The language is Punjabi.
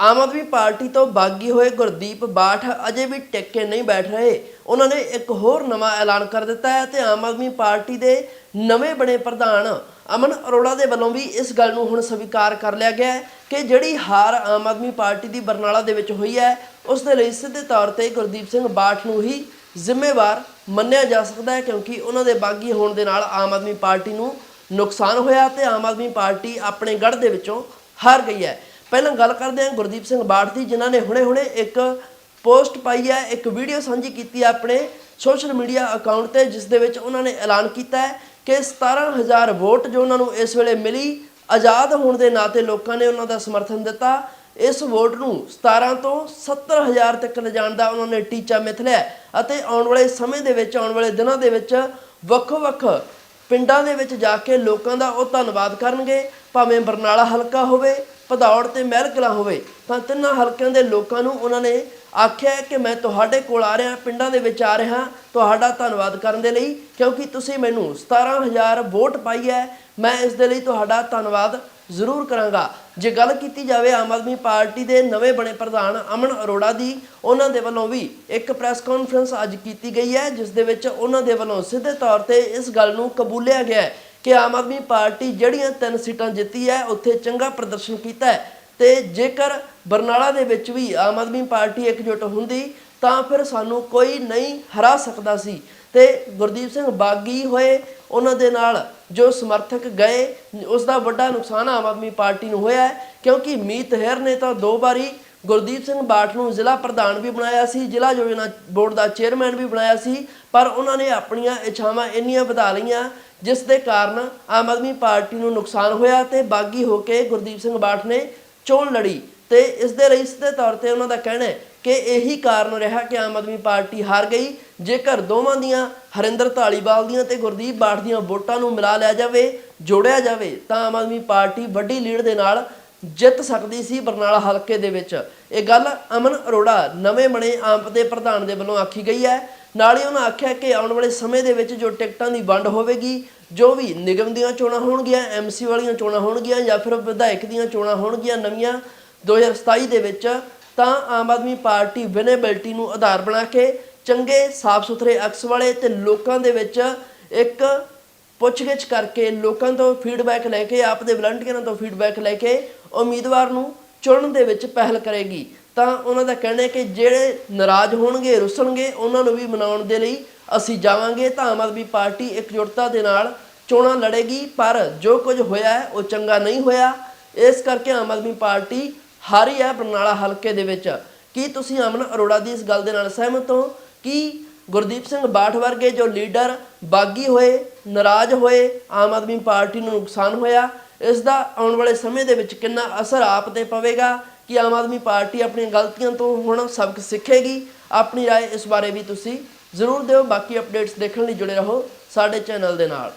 ਆਮ ਆਦਮੀ ਪਾਰਟੀ ਤੋਂ ਬਾਗੀ ਹੋਏ ਗੁਰਦੀਪ ਬਾਠ ਅਜੇ ਵੀ ਟਿੱਕੇ ਨਹੀਂ ਬੈਠ ਰਹੇ। ਉਹਨਾਂ ਨੇ ਇੱਕ ਹੋਰ ਨਵਾਂ ਐਲਾਨ ਕਰ ਦਿੱਤਾ ਹੈ ਤੇ ਆਮ ਆਦਮੀ ਪਾਰਟੀ ਦੇ ਨਵੇਂ ਬਣੇ ਪ੍ਰਧਾਨ ਅਮਨ ਅਰੋੜਾ ਦੇ ਵੱਲੋਂ ਵੀ ਇਸ ਗੱਲ ਨੂੰ ਹੁਣ ਸਵੀਕਾਰ ਕਰ ਲਿਆ ਗਿਆ ਹੈ ਕਿ ਜਿਹੜੀ ਹਾਰ ਆਮ ਆਦਮੀ ਪਾਰਟੀ ਦੀ ਬਰਨਾਲਾ ਦੇ ਵਿੱਚ ਹੋਈ ਹੈ, ਉਸ ਦੇ ਲਈ ਸਿੱਧੇ ਤੌਰ ਤੇ ਗੁਰਦੀਪ ਸਿੰਘ ਬਾਠ ਨੂੰ ਹੀ ਜ਼ਿੰਮੇਵਾਰ ਮੰਨਿਆ ਜਾ ਸਕਦਾ ਹੈ ਕਿਉਂਕਿ ਉਹਨਾਂ ਦੇ ਬਾਗੀ ਹੋਣ ਦੇ ਨਾਲ ਆਮ ਆਦਮੀ ਪਾਰਟੀ ਨੂੰ ਨੁਕਸਾਨ ਹੋਇਆ ਤੇ ਆਮ ਆਦਮੀ ਪਾਰਟੀ ਆਪਣੇ ਗੜ੍ਹ ਦੇ ਵਿੱਚੋਂ ਹਾਰ ਗਈ ਹੈ। ਪਹਿਲਾਂ ਗੱਲ ਕਰਦੇ ਹਾਂ ਗੁਰਦੀਪ ਸਿੰਘ ਬਾਠ ਦੀ, ਜਿਨ੍ਹਾਂ ਨੇ ਹੁਣੇ-ਹੁਣੇ ਇੱਕ ਪੋਸਟ ਪਾਈ ਹੈ, ਇੱਕ ਵੀਡੀਓ ਸਾਂਝੀ ਕੀਤੀ ਹੈ ਆਪਣੇ ਸੋਸ਼ਲ ਮੀਡੀਆ ਅਕਾਊਂਟ ਤੇ, ਜਿਸ ਦੇ ਵਿੱਚ ਉਹਨਾਂ ਨੇ ਐਲਾਨ ਕੀਤਾ ਹੈ ਕਿ 17000 ਵੋਟ ਜੋ ਉਹਨਾਂ ਨੂੰ ਇਸ ਵੇਲੇ ਮਿਲੀ, ਆਜ਼ਾਦ ਹੋਣ ਦੇ ਨਾਤੇ ਲੋਕਾਂ ਨੇ ਉਹਨਾਂ ਦਾ ਸਮਰਥਨ ਦਿੱਤਾ। ਇਸ ਵੋਟ ਨੂੰ 17 ਤੋਂ 70000 ਤੱਕ ਲਿਜਾਣ ਦਾ ਉਹਨਾਂ ਨੇ ਟੀਚਾ ਮਿਥ ਲਿਆ ਅਤੇ ਆਉਣ ਵਾਲੇ ਸਮੇਂ ਦੇ ਵਿੱਚ, ਆਉਣ ਵਾਲੇ ਦਿਨਾਂ ਦੇ ਵਿੱਚ ਵੱਖ-ਵੱਖ ਪਿੰਡਾਂ ਦੇ ਵਿੱਚ ਜਾ ਕੇ ਲੋਕਾਂ ਦਾ ਉਹ ਧੰਨਵਾਦ ਕਰਨਗੇ, ਭਾਵੇਂ ਬਰਨਾਲਾ ਹਲਕਾ ਹੋਵੇ ਭਦੌੜ ਤੇ ਮਹਿਲਕਲਾ ਹੋਵੇ, ਤਾਂ ਤਿੰਨਾਂ ਹਲਕਿਆਂ ਦੇ ਲੋਕਾਂ ਨੂੰ ਉਹਨਾਂ ਨੇ ਆਖਿਆ ਕਿ ਮੈਂ ਤੁਹਾਡੇ ਕੋਲ ਆ ਰਿਹਾ, ਪਿੰਡਾਂ ਦੇ ਵਿੱਚ ਆ ਰਿਹਾ, ਤੁਹਾਡਾ ਧੰਨਵਾਦ ਕਰਨ ਦੇ ਲਈ, ਕਿਉਂਕਿ ਤੁਸੀਂ ਮੈਨੂੰ 17000 ਵੋਟ ਪਾਈ ਹੈ, ਮੈਂ ਇਸ ਦੇ ਲਈ ਤੁਹਾਡਾ ਧੰਨਵਾਦ ਜ਼ਰੂਰ ਕਰਾਂਗਾ। ਜੇ ਗੱਲ ਕੀਤੀ ਜਾਵੇ ਆਮ ਆਦਮੀ ਪਾਰਟੀ ਦੇ ਨਵੇਂ ਬਣੇ ਪ੍ਰਧਾਨ ਅਮਨ ਅਰੋੜਾ ਦੀ, ਉਹਨਾਂ ਦੇ ਵੱਲੋਂ ਵੀ ਇੱਕ ਪ੍ਰੈਸ ਕਾਨਫਰੰਸ ਅੱਜ ਕੀਤੀ ਗਈ ਹੈ, ਜਿਸ ਦੇ ਵਿੱਚ ਉਹਨਾਂ ਦੇ ਵੱਲੋਂ ਸਿੱਧੇ ਤੌਰ ਤੇ ਇਸ ਗੱਲ ਨੂੰ ਕਬੂਲਿਆ ਗਿਆ ਹੈ ਕਿ ਆਮ ਆਦਮੀ ਪਾਰਟੀ ਜਿਹੜੀਆਂ ਤਿੰਨ ਸੀਟਾਂ ਜਿੱਤੀ ਹੈ, ਉੱਥੇ ਚੰਗਾ ਪ੍ਰਦਰਸ਼ਨ ਕੀਤਾ ਹੈ। ਤੇ ਜੇਕਰ ਬਰਨਾਲਾ ਦੇ ਵਿੱਚ ਵੀ ਆਮ ਆਦਮੀ ਪਾਰਟੀ ਇਕਜੁੱਟ ਹੁੰਦੀ, ਤਾਂ ਫਿਰ ਸਾਨੂੰ ਕੋਈ ਨਹੀਂ ਹਰਾ ਸਕਦਾ ਸੀ। ਤੇ ਗੁਰਦੀਪ ਸਿੰਘ ਬਾਗੀ ਹੋਏ, ਉਹਨਾਂ ਦੇ ਨਾਲ ਜੋ ਸਮਰਥਕ ਗਏ, ਉਸ ਦਾ ਵੱਡਾ ਨੁਕਸਾਨ ਆਮ ਆਦਮੀ ਪਾਰਟੀ ਨੂੰ ਹੋਇਆ ਹੈ, ਕਿਉਂਕਿ ਮੀਤ ਹੈਰ ਨੇ ਤਾਂ ਦੋ ਵਾਰੀ ਗੁਰਦੀਪ ਸਿੰਘ ਬਾਠ ਨੂੰ ਜ਼ਿਲ੍ਹਾ ਪ੍ਰਧਾਨ ਵੀ ਬਣਾਇਆ ਸੀ, ਜ਼ਿਲ੍ਹਾ ਯੋਜਨਾ ਬੋਰਡ ਦਾ ਚੇਅਰਮੈਨ ਵੀ ਬਣਾਇਆ ਸੀ, ਪਰ ਉਹਨਾਂ ਨੇ ਆਪਣੀਆਂ ਇੱਛਾਵਾਂ ਇੰਨੀਆਂ ਵਧਾ ਲਈਆਂ ਜਿਸ ਦੇ ਕਾਰਨ ਆਮ ਆਦਮੀ ਪਾਰਟੀ ਨੂੰ ਨੁਕਸਾਨ ਹੋਇਆ ਤੇ ਬਾਗੀ ਹੋ ਕੇ ਗੁਰਦੀਪ ਸਿੰਘ ਬਾਠ ਨੇ ਚੋਣ ਲੜੀ ਤੇ ਇਸ ਦੇ ਲਈ ਸਿੱਧੇ ਤੌਰ ਤੇ ਉਹਨਾਂ ਦਾ ਕਹਿਣਾ ਹੈ ਕਿ ਇਹੀ ਕਾਰਨ ਰਿਹਾ ਕਿ ਆਮ ਆਦਮੀ ਪਾਰਟੀ ਹਾਰ ਗਈ। ਜੇਕਰ ਦੋਵਾਂ ਦੀਆਂ ਹਰਿੰਦਰ ਧਾਲੀਵਾਲ ਦੀਆਂ ਤੇ ਗੁਰਦੀਪ ਬਾਠ ਦੀਆਂ ਵੋਟਾਂ ਨੂੰ ਮਿਲਾ ਲਿਆ ਜਾਵੇ, ਜੋੜਿਆ ਜਾਵੇ, ਤਾਂ ਆਮ ਆਦਮੀ ਪਾਰਟੀ ਵੱਡੀ ਲੀਡ ਦੇ ਨਾਲ ਜਿੱਤ ਸਕਦੀ ਸੀ ਬਰਨਾਲਾ ਹਲਕੇ ਦੇ ਵਿੱਚ। ਇਹ ਗੱਲ ਅਮਨ ਅਰੋੜਾ ਨਵੇਂ ਬਣੇ ਆਪ ਦੇ ਪ੍ਰਧਾਨ ਦੇ ਵੱਲੋਂ ਆਖੀ ਗਈ ਹੈ। ਨਾਲ ਹੀ ਉਹਨਾਂ ਆਖਿਆ ਕਿ ਆਉਣ ਵਾਲੇ ਸਮੇਂ ਦੇ ਵਿੱਚ ਜੋ ਟਿਕਟਾਂ ਦੀ ਵੰਡ ਹੋਵੇਗੀ, ਜੋ ਵੀ ਨਿਗਮ ਦੀਆਂ ਚੋਣਾਂ ਹੋਣਗੀਆਂ ਐਮਸੀ ਵਾਲੀਆਂ ਚੋਣਾਂ ਹੋਣਗੀਆਂ ਜਾਂ ਫਿਰ ਵਿਧਾਇਕ ਦੀਆਂ ਚੋਣਾਂ ਹੋਣਗੀਆਂ ਨਵੀਆਂ 2027 ਦੇ ਵਿੱਚ, ਤਾਂ ਆਮ ਆਦਮੀ ਪਾਰਟੀ ਵਿਨੇਬਿਲਟੀ ਨੂੰ ਆਧਾਰ ਬਣਾ ਕੇ ਚੰਗੇ ਸਾਫ਼ ਸੁਥਰੇ ਅਕਸ ਵਾਲੇ ਤੇ ਲੋਕਾਂ ਦੇ ਵਿੱਚ ਇੱਕ ਪੁੱਛਗਿੱਛ ਕਰਕੇ ਲੋਕਾਂ ਤੋਂ ਫੀਡਬੈਕ ਲੈ ਕੇ, ਆਪ ਦੇ ਵਲੰਟੀਅਰਾਂ ਤੋਂ ਫੀਡਬੈਕ ਲੈ ਕੇ ਉਮੀਦਵਾਰ ਨੂੰ ਚੁਣਨ ਦੇ ਵਿੱਚ ਪਹਿਲ ਕਰੇਗੀ। ਤਾਂ ਉਹਨਾਂ ਦਾ ਕਹਿਣਾ ਹੈ ਕਿ ਜਿਹੜੇ ਨਾਰਾਜ਼ ਹੋਣਗੇ, ਰੁੱਸਣਗੇ, ਉਹਨਾਂ ਨੂੰ ਵੀ ਮਨਾਉਣ ਦੇ ਲਈ ਅਸੀਂ ਜਾਵਾਂਗੇ। ਤਾਂ ਆਮ ਆਦਮੀ ਪਾਰਟੀ ਇਕਜੁੱਟਤਾ ਦੇ ਨਾਲ ਚੋਣਾਂ ਲੜੇਗੀ, ਪਰ ਜੋ ਕੁਝ ਹੋਇਆ ਹੈ, ਉਹ ਚੰਗਾ ਨਹੀਂ ਹੋਇਆ। ਇਸ ਕਰਕੇ ਆਮ ਆਦਮੀ ਪਾਰਟੀ ਹਾਰੀ ਹੈ ਬਰਨਾਲਾ ਹਲਕੇ ਦੇ ਵਿੱਚ। ਕੀ ਤੁਸੀਂ ਅਮਨ ਅਰੋੜਾ ਦੀ ਇਸ ਗੱਲ ਦੇ ਨਾਲ ਸਹਿਮਤ ਹੋ ਕਿ ਗੁਰਦੀਪ ਸਿੰਘ ਬਾਠ ਵਰਗੇ ਜੋ ਲੀਡਰ ਬਾਗੀ ਹੋਏ, ਨਾਰਾਜ਼ ਹੋਏ, ਆਮ ਆਦਮੀ ਪਾਰਟੀ ਨੂੰ ਨੁਕਸਾਨ ਹੋਇਆ? ਇਸ ਦਾ ਆਉਣ ਵਾਲੇ ਸਮੇਂ ਦੇ ਵਿੱਚ ਕਿੰਨਾ ਅਸਰ ਆਪ ਤੇ ਪਵੇਗਾ ਕਿ ਆਮ ਆਦਮੀ ਪਾਰਟੀ ਆਪਣੀਆਂ ਗਲਤੀਆਂ ਤੋਂ ਹੁਣ ਸਬਕ ਸਿੱਖੇਗੀ ਆਪਣੀ رائے ਇਸ ਬਾਰੇ ਵੀ ਤੁਸੀਂ ਜ਼ਰੂਰ ਦਿਓ ਬਾਕੀ ਅਪਡੇਟਸ ਦੇਖਣ ਲਈ ਜੁੜੇ ਰਹੋ ਸਾਡੇ ਚੈਨਲ ਦੇ ਨਾਲ